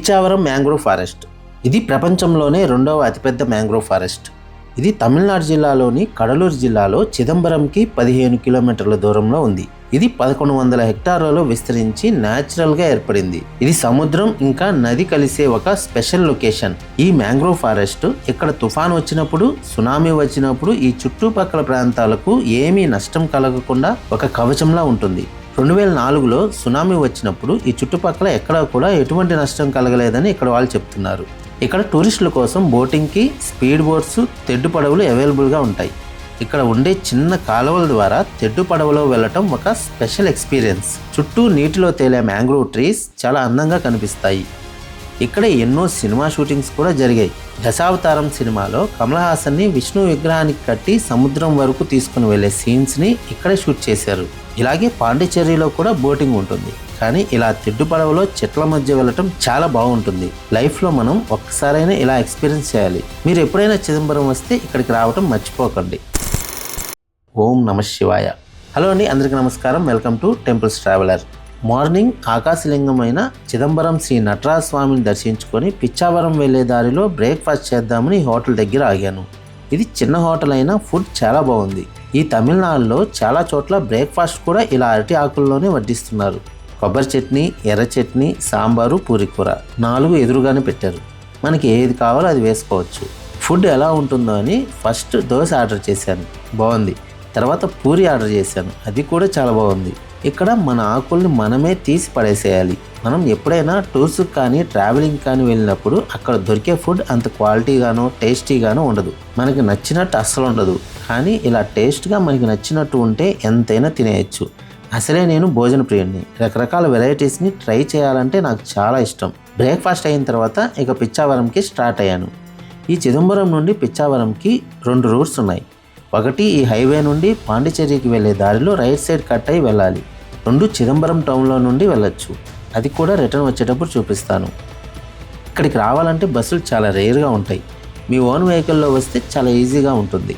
Pichavaram mangrove forest. ఇది ప్రపంచంలోనే రెండవ అతిపెద్ద మ్యాంగ్రోవ్ ఫారెస్ట్. ఇది తమిళనాడు జిల్లాలోని కడలూరు జిల్లాలో చిదంబరంకి పదిహేను కిలోమీటర్ల దూరంలో ఉంది. ఇది పదకొండు వందల హెక్టార్లలో విస్తరించి న్యాచురల్గా ఏర్పడింది. ఇది సముద్రం ఇంకా నది కలిసే ఒక స్పెషల్ లొకేషన్. ఈ మ్యాంగ్రోవ్ ఫారెస్ట్ ఇక్కడ తుఫాన్ వచ్చినప్పుడు సునామీ వచ్చినప్పుడు ఈ చుట్టుపక్కల ప్రాంతాలకు ఏమీ నష్టం కలగకుండా ఒక కవచంలా ఉంటుంది. రెండు వేల నాలుగులో సునామీ వచ్చినప్పుడు ఈ చుట్టుపక్కల ఎక్కడా కూడా ఎటువంటి నష్టం కలగలేదని ఇక్కడ వాళ్ళు చెప్తున్నారు. ఇక్కడ టూరిస్టుల కోసం బోటింగ్కి స్పీడ్ బోట్స్ తెడ్డు పడవలు అవైలబుల్గా ఉంటాయి. ఇక్కడ ఉండే చిన్న కాలువల ద్వారా తెడ్డు పడవలో వెళ్ళటం ఒక స్పెషల్ ఎక్స్పీరియన్స్. చుట్టూ నీటిలో తేలే మ్యాంగ్రోవ్ ట్రీస్ చాలా అందంగా కనిపిస్తాయి. ఇక్కడ ఎన్నో సినిమా షూటింగ్స్ కూడా జరిగాయి. దశావతారం సినిమాలో కమల్ హాసన్ని విష్ణు విగ్రహానికి కట్టి సముద్రం వరకు తీసుకుని వెళ్ళే సీన్స్ని ఇక్కడ ఇక్కడే షూట్ చేశారు. ఇలాగే పాండిచేరిలో కూడా బోటింగ్ ఉంటుంది. కానీ ఇలా తిడ్డు పడవలో చెట్ల మధ్య వెళ్ళటం చాలా బాగుంటుంది. లైఫ్లో మనం ఒక్కసారైనా ఇలా ఎక్స్పీరియన్స్ చేయాలి. మీరు ఎప్పుడైనా చిదంబరం వస్తే ఇక్కడికి రావటం మర్చిపోకండి. ఓం నమ శివాయ. హలో అండి అందరికీ నమస్కారం. Welcome to temples traveller morning ఆకాశలింగమైన Chidambaram Shri Nataraja స్వామిని దర్శించుకొని పిచ్చావరం వెళ్ళే దారిలో బ్రేక్ఫాస్ట్ చేద్దామని ఈ హోటల్ దగ్గర ఆగాను. ఇది చిన్న హోటల్ అయినా ఫుడ్ చాలా బాగుంది. ఈ తమిళనాడులో చాలా చోట్ల బ్రేక్ఫాస్ట్ కూడా ఇలా అరటి ఆకుల్లోనే వడ్డిస్తున్నారు. కొబ్బరి చట్నీ ఎర్ర చట్నీ సాంబారు పూరికూర నాలుగు ఎదురుగానే పెట్టారు. మనకి ఏది కావాలో అది వేసుకోవచ్చు. ఫుడ్ ఎలా ఉంటుందో అని ఫస్ట్ దోశ ఆర్డర్ చేశాను. బాగుంది. తర్వాత పూరి ఆర్డర్ చేశాను. అది కూడా చాలా బాగుంది. ఇక్కడ మన ఆకుల్ని మనమే తీసి పడేసేయాలి. మనం ఎప్పుడైనా టూర్స్ కానీ ట్రావెలింగ్ కానీ వెళ్ళినప్పుడు అక్కడ దొరికే ఫుడ్ అంత క్వాలిటీగానో టేస్టీగానో ఉండదు. మనకి నచ్చినట్టు అస్సలు ఉండదు. కానీ ఇలా టేస్ట్గా మనకి నచ్చినట్టు ఉంటే ఎంతైనా తినేయచ్చు. అసలే నేను భోజన ప్రియుడిని రకరకాల వెరైటీస్ని ట్రై చేయాలంటే నాకు చాలా ఇష్టం. బ్రేక్ఫాస్ట్ అయిన తర్వాత ఇక పిచ్చావరంకి స్టార్ట్ అయ్యాను. ఈ చిదంబరం నుండి పిచ్చావరంకి రెండు రూట్స్ ఉన్నాయి. ఒకటి ఈ హైవే నుండి పాండిచేరికి వెళ్ళే దారిలో రైట్ సైడ్ కట్ అయి వెళ్ళాలి. రెండు చిదంబరం టౌన్లో నుండి వెళ్ళొచ్చు. అది కూడా రిటర్న్ వచ్చేటప్పుడు చూపిస్తాను. ఇక్కడికి రావాలంటే బస్సులు చాలా రేర్గా ఉంటాయి. మీ ఓన్ వెహికల్లో వస్తే చాలా ఈజీగా ఉంటుంది.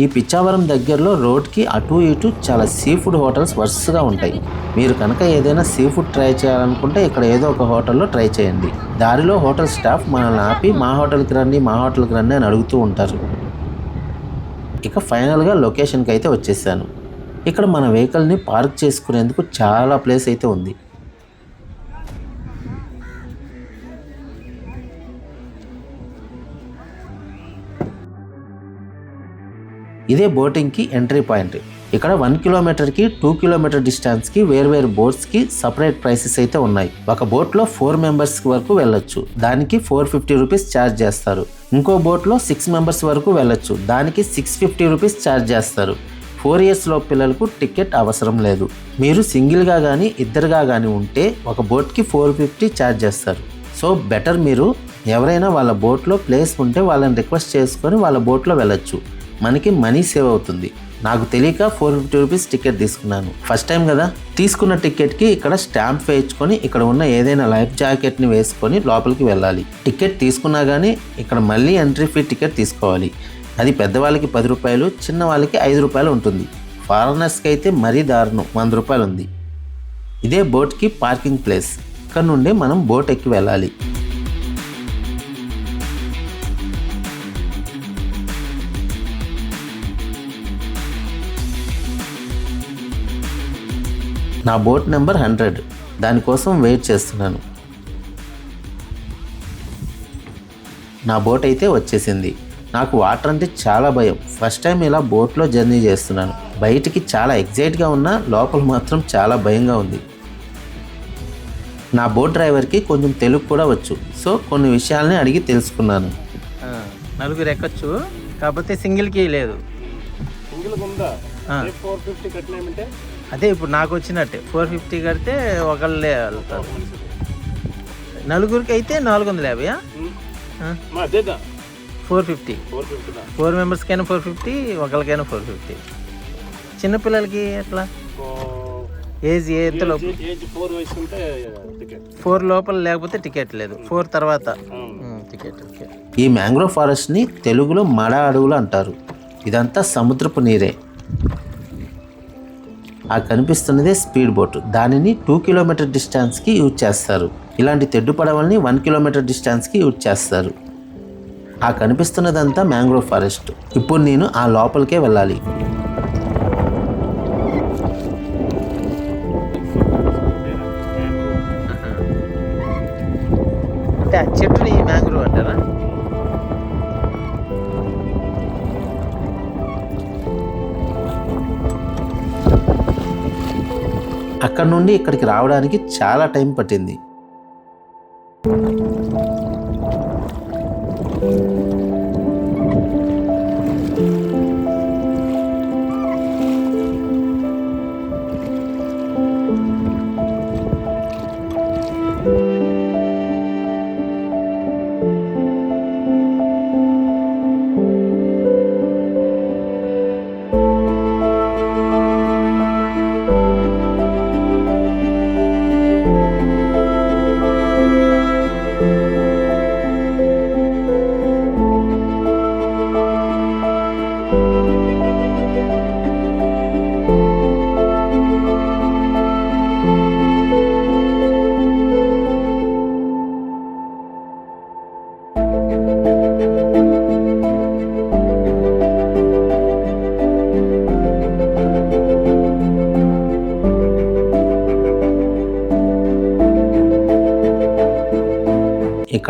ఈ పిచ్చావరం దగ్గరలో రోడ్కి అటు ఇటు చాలా సీ ఫుడ్ హోటల్స్ వరుసగా ఉంటాయి. మీరు కనుక ఏదైనా సీ ఫుడ్ ట్రై చేయాలనుకుంటే ఇక్కడ ఏదో ఒక హోటల్లో ట్రై చేయండి. దారిలో హోటల్ స్టాఫ్ మనల్ని ఆపి మా హోటల్కి రండి మా హోటల్కి రండి అని అడుగుతూ ఉంటారు. ఇక ఫైనల్గా లొకేషన్కి అయితే వచ్చేసాను. ఇక్కడ మన వెహికల్ని పార్క్ చేసుకునేందుకు చాలా ప్లేస్ అయితే ఉంది. ఇదే బోటింగ్కి ఎంట్రీ పాయింట్. ఇక్కడ వన్ కిలోమీటర్కి టూ కిలోమీటర్ డిస్టెన్స్కి వేర్వేరు బోట్స్కి సపరేట్ ప్రైసెస్ అయితే ఉన్నాయి. ఒక బోట్లో ఫోర్ మెంబర్స్ వరకు వెళ్ళొచ్చు. దానికి ఫోర్ ఫిఫ్టీ రూపీస్ ఛార్జ్ చేస్తారు. ఇంకో బోట్లో సిక్స్ మెంబర్స్ వరకు వెళ్ళొచ్చు. దానికి సిక్స్ ఫిఫ్టీ రూపీస్ ఛార్జ్ చేస్తారు. ఫోర్ ఇయర్స్లో పిల్లలకు టికెట్ అవసరం లేదు. మీరు సింగిల్గా కానీ ఇద్దరుగా కానీ ఉంటే ఒక బోట్కి ఫోర్ ఫిఫ్టీ ఛార్జ్ చేస్తారు. సో బెటర్ మీరు ఎవరైనా వాళ్ళ బోట్లో ప్లేస్ ఉంటే వాళ్ళని రిక్వెస్ట్ చేసుకొని వాళ్ళ బోట్లో వెళ్ళొచ్చు. మనకి మనీ సేవ్ అవుతుంది. నాకు తెలియక ఫోర్ ఫిఫ్టీ రూపీస్ టికెట్ తీసుకున్నాను. ఫస్ట్ టైం కదా తీసుకున్న టికెట్కి ఇక్కడ స్టాంప్ వేయించుకొని ఇక్కడ ఉన్న ఏదైనా లైఫ్ జాకెట్ని వేసుకొని లోపలికి వెళ్ళాలి. టికెట్ తీసుకున్నా కానీ ఇక్కడ మళ్ళీ ఎంట్రీ ఫీ టికెట్ తీసుకోవాలి. అది పెద్దవాళ్ళకి పది రూపాయలు చిన్న వాళ్ళకి ఐదు రూపాయలు ఉంటుంది. ఫారినర్స్కి అయితే మరీ దారుణం వంద రూపాయలు ఉంది. ఇదే బోట్కి పార్కింగ్ ప్లేస్. ఇక్కడ నుండి మనం బోట్ ఎక్కి వెళ్ళాలి. నా బోట్ నెంబర్ హండ్రెడ్. దానికోసం వెయిట్ చేస్తున్నాను. నా బోట్ అయితే వచ్చేసింది. నాకు వాటర్ అంటే చాలా భయం. ఫస్ట్ టైం ఇలా బోట్లో జర్నీ చేస్తున్నాను. బయటికి చాలా ఎగ్జైట్గా ఉన్నా లోపల మాత్రం చాలా భయంగా ఉంది. నా బోట్ డ్రైవర్కి కొంచెం తెలుగు కూడా వచ్చు. సో కొన్ని విషయాల్ని అడిగి తెలుసుకున్నాను. ఆ, నలుగురు ఎక్కొచ్చు. కాకపోతే సింగిల్కి లేదు. సింగిల్ ఉందా. ఫోర్ ఫిఫ్టీ కట్టినామంటే? అదే ఇప్పుడు నాకు వచ్చినట్టే. ఫోర్ ఫిఫ్టీ కడితే ఒకళ్ళే వెళ్తారు. నలుగురికి అయితే నాలుగు వందల యాభై మా అదేదా ఫోర్ ఫిఫ్టీ ఫోర్ మెంబర్స్కైనా ఫోర్ ఫిఫ్టీ ఒకరికైనా ఫోర్ ఫిఫ్టీ చిన్నపిల్లలకి ఎట్లా? ఏజ్ ఏ ఎంత లోపల ఫోర్ లోపల లేకపోతే టికెట్ లేదు. ఫోర్ తర్వాత. టికెట్ ఓకే ఈ మ్యాంగ్రోవ్ ఫారెస్ట్ని తెలుగులో మడ అడవులు అంటారు. ఇదంతా సముద్రపు నీరే. ఆ కనిపిస్తున్నదే స్పీడ్ బోట్. దానిని టూ కిలోమీటర్ డిస్టెన్స్కి యూజ్ చేస్తారు. ఇలాంటి తెడ్డు పడవల్ని వన్ కిలోమీటర్ డిస్టెన్స్కి యూజ్ చేస్తారు. ఆ కనిపిస్తున్నదంతా మ్యాంగ్రోవ్ ఫారెస్ట్. ఇప్పుడు నేను ఆ లోపలికే వెళ్ళాలి. అంటే ఆ చెట్టుని అక్కడ నుండి ఇక్కడికి రావడానికి చాలా టైం పట్టింది.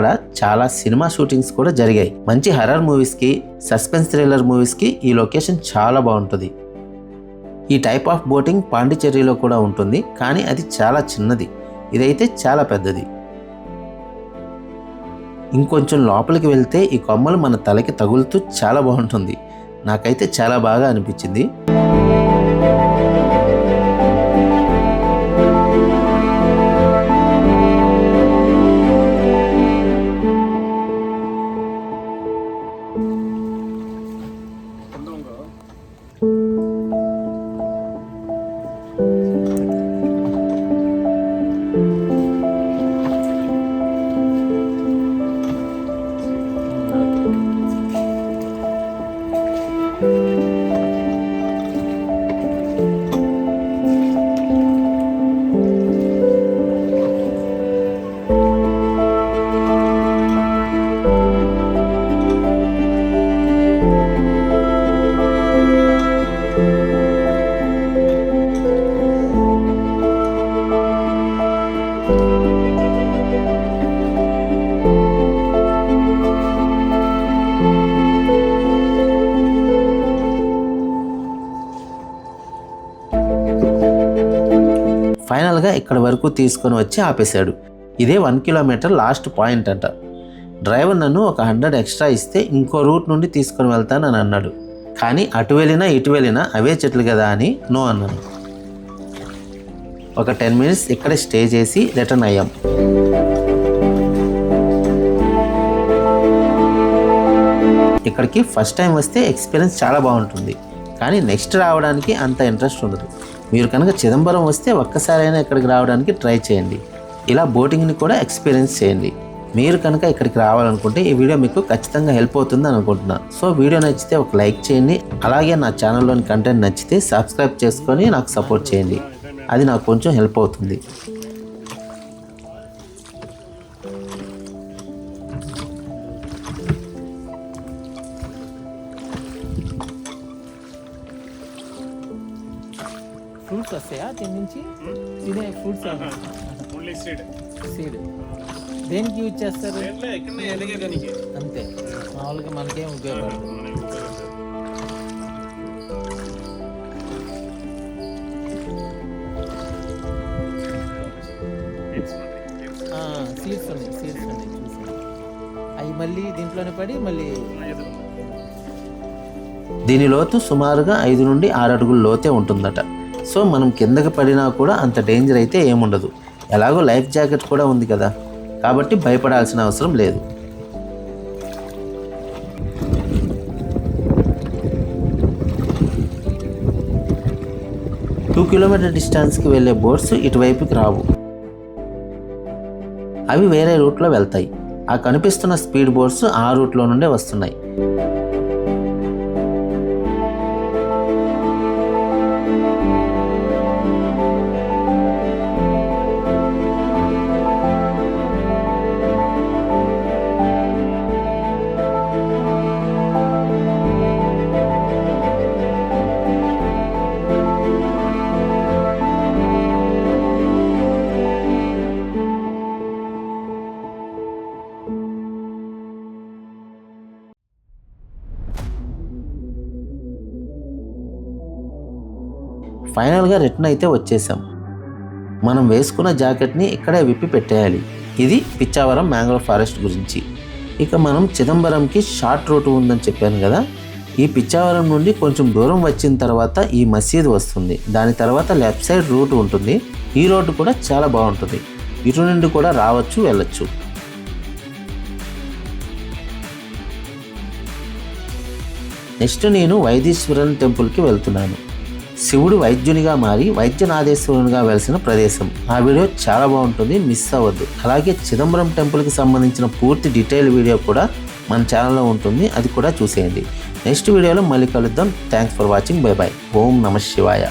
అక్కడ చాలా సినిమా షూటింగ్స్ కూడా జరిగాయి. మంచి హర్రర్ మూవీస్కి సస్పెన్స్ థ్రిల్లర్ మూవీస్కి ఈ లొకేషన్ చాలా బాగుంటుంది. ఈ టైప్ ఆఫ్ బోటింగ్ పాండిచేరిలో కూడా ఉంటుంది కానీ అది చాలా చిన్నది. ఇదైతే చాలా పెద్దది. ఇంకొంచెం లోపలికి వెళ్తే ఈ కొమ్మలు మన తలకి తగులుతూ చాలా బాగుంటుంది. నాకైతే చాలా బాగా అనిపించింది. ఫైనల్గా ఇక్కడ వరకు తీసుకొని వచ్చి ఆపేశాడు. ఇదే వన్ కిలోమీటర్ లాస్ట్ పాయింట్ అంట. డ్రైవర్ నన్ను ఒక హండ్రెడ్ ఎక్స్ట్రా ఇస్తే ఇంకో రూట్ నుండి తీసుకొని వెళ్తానని అన్నాడు. కానీ అటు వెళ్ళినా ఇటు వెళ్ళినా అవే చెట్లు కదా అని నో అన్నాను. ఒక టెన్ మినిట్స్ ఇక్కడే స్టే చేసి రిటర్న్ అయ్యాం. ఇక్కడికి ఫస్ట్ టైం వస్తే ఎక్స్పీరియన్స్ చాలా బాగుంటుంది. కానీ నెక్స్ట్ రావడానికి అంత ఇంట్రెస్ట్ ఉండదు. మీరు కనుక చిదంబరం వస్తే ఒక్కసారైనా ఇక్కడికి రావడానికి ట్రై చేయండి. ఇలా బోటింగ్ని కూడా ఎక్స్పీరియన్స్ చేయండి. మీరు కనుక ఇక్కడికి రావాలనుకుంటే ఈ వీడియో మీకు ఖచ్చితంగా హెల్ప్ అవుతుంది అనుకుంటున్నాను సో వీడియో నచ్చితే ఒక లైక్ చేయండి. అలాగే నా ఛానల్లోని కంటెంట్ నచ్చితే సబ్స్క్రైబ్ చేసుకొని నాకు సపోర్ట్ చేయండి. అది నాకు కొంచెం హెల్ప్ అవుతుంది. చేస్తారు అంతే. మామూలుగా మనకేం ఉపయోగపడదు. సీడ్స్ ఉన్నాయి సీడ్స్ ఉన్నాయి చూసాను అవి మళ్ళీ దీంట్లోనే పడి మళ్ళీ దీని లోతు సుమారుగా ఐదు నుండి ఆరు అడుగుల లోతే ఉంటుందట. సో మనం కిందకి పడినా కూడా అంత డేంజర్ అయితే ఏముండదు. ఎలాగో లైఫ్ జాకెట్ కూడా ఉంది కదా. కాబట్టి భయపడాల్సిన అవసరం లేదు. టూ కిలోమీటర్ డిస్టెన్స్కి వెళ్ళే బోట్స్ ఇటువైపుకి రావు. అవి వేరే రూట్లో వెళ్తాయి. ఆ కనిపిస్తున్న స్పీడ్ బోట్స్ ఆ రూట్లో నుండే వస్తున్నాయి. ఫైనల్గా రిటర్న్ అయితే వచ్చేసాం. మనం వేసుకున్న జాకెట్ని ఇక్కడే విప్పి పెట్టేయాలి. ఇది పిచ్చావరం మ్యాంగ్రోవ్ ఫారెస్ట్ గురించి. ఇక మనం చిదంబరంకి షార్ట్ రూట్ ఉందని చెప్పాను కదా ఈ పిచ్చావరం నుండి కొంచెం దూరం వచ్చిన తర్వాత ఈ మసీద్ వస్తుంది. దాని తర్వాత లెఫ్ట్ సైడ్ రూట్ ఉంటుంది. ఈ రోడ్డు కూడా చాలా బాగుంటుంది. ఇటు నుండి కూడా రావచ్చు వెళ్ళచ్చు. నెక్స్ట్ నేను వైదీశ్వరన్ టెంపుల్కి వెళ్తున్నాను. శివుడు వైద్యునిగా మారి వైద్యనాదేశ్వరునిగా వెలిసిన ప్రదేశం. ఆ వీడియో చాలా బాగుంటుంది మిస్ అవ్వద్దు. అలాగే చిదంబరం టెంపుల్కి సంబంధించిన పూర్తి డీటెయిల్ వీడియో కూడా మన ఛానల్లో ఉంటుంది అది కూడా చూసేయండి. నెక్స్ట్ వీడియోలో మళ్ళీ కలుద్దాం. Thanks for watching. Bye bye. ఓం నమ శివాయ.